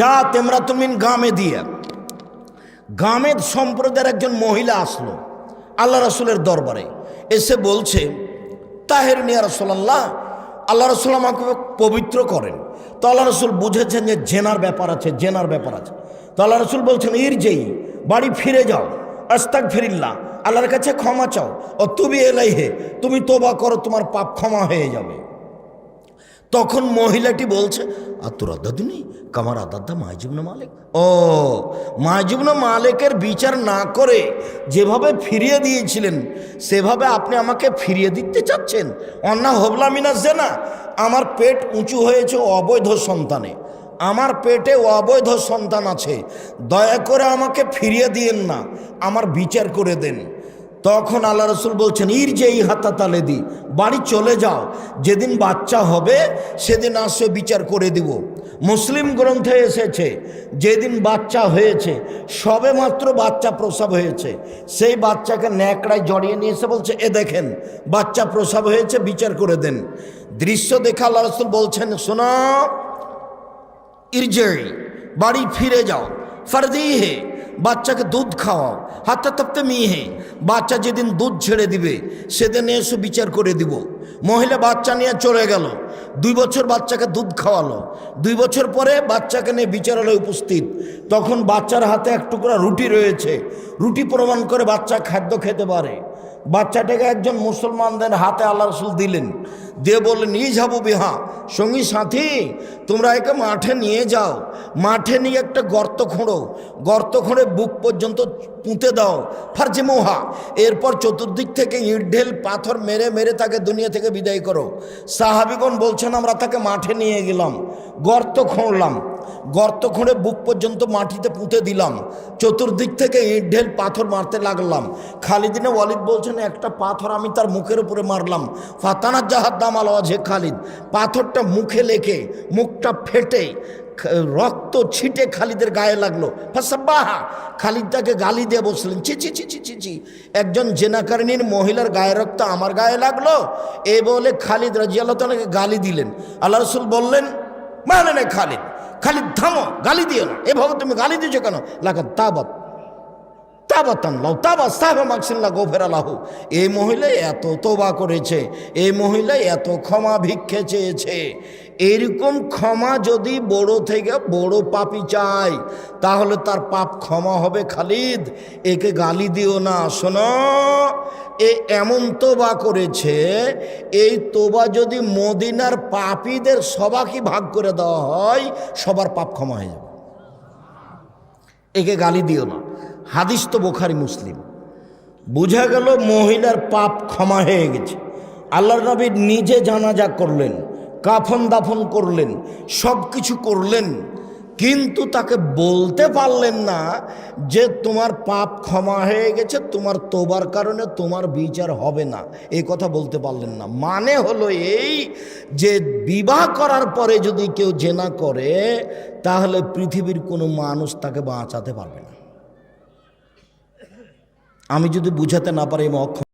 যা তেমরা তুমি গামে দিয়া। গামেদ সম্প্রদায়ের একজন মহিলা আসলো আল্লাহ রসুলের দরবারে। এসে বলছে, তাহের নিয়া রসোল্লাহ আল্লাহ রসুল আমাকে পবিত্র করেন। তো আল্লাহ রসুল বুঝেছেন যে জেনার ব্যাপার আছে, জেনার ব্যাপার আছে। তো আল্লাহ রসুল বলছেন, ইর যেই, বাড়ি ফিরে যাও। আস্তাক ফিরিল্লা আল্লাহর কাছে ক্ষমা চাও। ও তুমি এলাই হে তুমি তোবা করো, তোমার পাপ ক্ষমা হয়ে যাবে। তখন মহিলাটি বলছে, আর তোর আদাদিনী কামার আদাদ্দা মাইজুবনা মালিক। ও, মাইজুবনা মালিকের বিচার না করে যেভাবে ফিরিয়ে দিয়েছিলেন, সেভাবে আপনি আমাকে ফিরিয়ে দিতে চাচ্ছেন? অন্না হবলা মিনাস না আমার পেট উঁচু হয়েছে অবৈধ সন্তানে। আমার পেটে অবৈধ সন্তান আছে। দয়া করে আমাকে ফিরিয়ে দিয়েন না, আমার বিচার করে দেন। তখন আল্লাহ রসুল বলছেন ইর যে এই হাতা তালে দি বাড়ি চলে যাও, যেদিন বাচ্চা হবে, সেদিন আসে বিচার করে দিব। মুসলিম গ্রন্থে এসেছে, যেদিন বাচ্চা হয়েছে, সবে মাত্র বাচ্চা প্রসব হয়েছে। সেই বাচ্চাকে ন্যাকড়ায় জড়িয়ে নিয়ে এসে বলছে, এ দেখেন, বাচ্চা প্রসব হয়েছে, বিচার করে দেন। দৃশ্য দেখে আল্লাহ রসুল বলছেন, শোনা ইরজেই বাড়ি ফিরে যাও ফরদি হে বাচ্চাকে দুধ খাওয়াও হাতে তপ্তে মিহে বাচ্চা যেদিন দুধ ছেড়ে দিবে, সেদিন এসে বিচার করে দিব। মহিলা বাচ্চা নিয়ে চলে গেল, দুই বছর বাচ্চাকে দুধ খাওয়ালো। দুই বছর পরে বাচ্চাকে নিয়ে বিচারালয়ে উপস্থিত। তখন বাচ্চার হাতে এক টুকরা রুটি রয়েছে। রুটি প্রমাণ করে বাচ্চা খাদ্য খেতে পারে। বাচ্চাটাকে একজন মুসলমানদের হাতে আল্লাহ রসুল দিলেন। দিয়ে বলে, নিয়ে যাব বিহা। সঙ্গী সাথী, তোমরা একে মাঠে নিয়ে যাও। মাঠে নিয়ে একটা গর্ত খোঁড়ো। গর্ত খোঁড়ে বুক পর্যন্ত পুঁতে দাও। ফার্জি মোহা। এরপর চতুর্দিক থেকে ইট, ঢেল, পাথর মেরে মেরে তাকে দুনিয়া থেকে বিদায় করো। সাহাবিগণ বলছেন, আমরা তাকে মাঠে নিয়ে গেলাম। গর্ত খুঁড়লাম। গর্ত খুঁড়ে বুক পর্যন্ত মাটিতে পুঁতে দিলাম। চতুর্দিক থেকে ইট, ঢেল, পাথর মারতে লাগলাম। খালিদিনে ওয়ালিদ বলছেন, একটা পাথর আমি তার মুখের উপরে মারলাম। ফাতানার জাহাদ দাম আলোয়াজে খালিদ। পাথরটা মুখে লেখে, মুখটা ফেটে রক্ত ছিটে খালিদের গায়ে লাগল। ফাসাব্বাহা! খালিদ তাকে গালি দিয়ে বসলেন চি চি চি চি চি চি একজন জেনাকারিনীর মহিলার গায়ে রক্ত আমার গায়ে লাগল? এ বলে খালিদ রাজিয়াল্লাহ তালাকে গালি দিলেন। আল্লাহ রসুল বললেন মানে খালিদ খালিদ থামো গালি দিও না। এভাবে তুমি গালি দিয়েছ কেন? লাগা তাবত। এই মহিলা এত তোবা করেছে এই মহিলা এত ক্ষমা ভিক্ষে চেয়েছে। এরকম ক্ষমা যদি বড় থেকে বড় পাপি চায়, তাহলে তার পাপ ক্ষমা হবে খালিদ। একে গালি দিও না, শোনো। এ এমন তোবা করেছে, এই তোবা যদি মদিনার পাপীদের সবাকে ভাগ করে দেওয়া হয়, সবার পাপ ক্ষমা হয়ে যাবে। একে গালি দিও না। হাদিস তো বোখারি মুসলিম। বোঝা গেল মহিলার পাপ ক্ষমা হয়ে গেছে। আল্লাহর নবী নিজে জানাজা করলেন। কাফন দাফন করলেন, সব কিছু করলেন, কিন্তু তাকে বলতে পারলেন না যে তোমার পাপ ক্ষমা হয়ে গেছে, তোমার তোবার কারণে তোমার বিচার হবে না। এই কথা বলতে পারলেন না। মানে হলো এই যে বিবাহ করার পরে যদি কেউ জেনা করে, তাহলে পৃথিবীর কোনো মানুষ তাকে বাঁচাতে পারবে না। আমি যদি বুঝাতে না পারি, আমি অক্ষম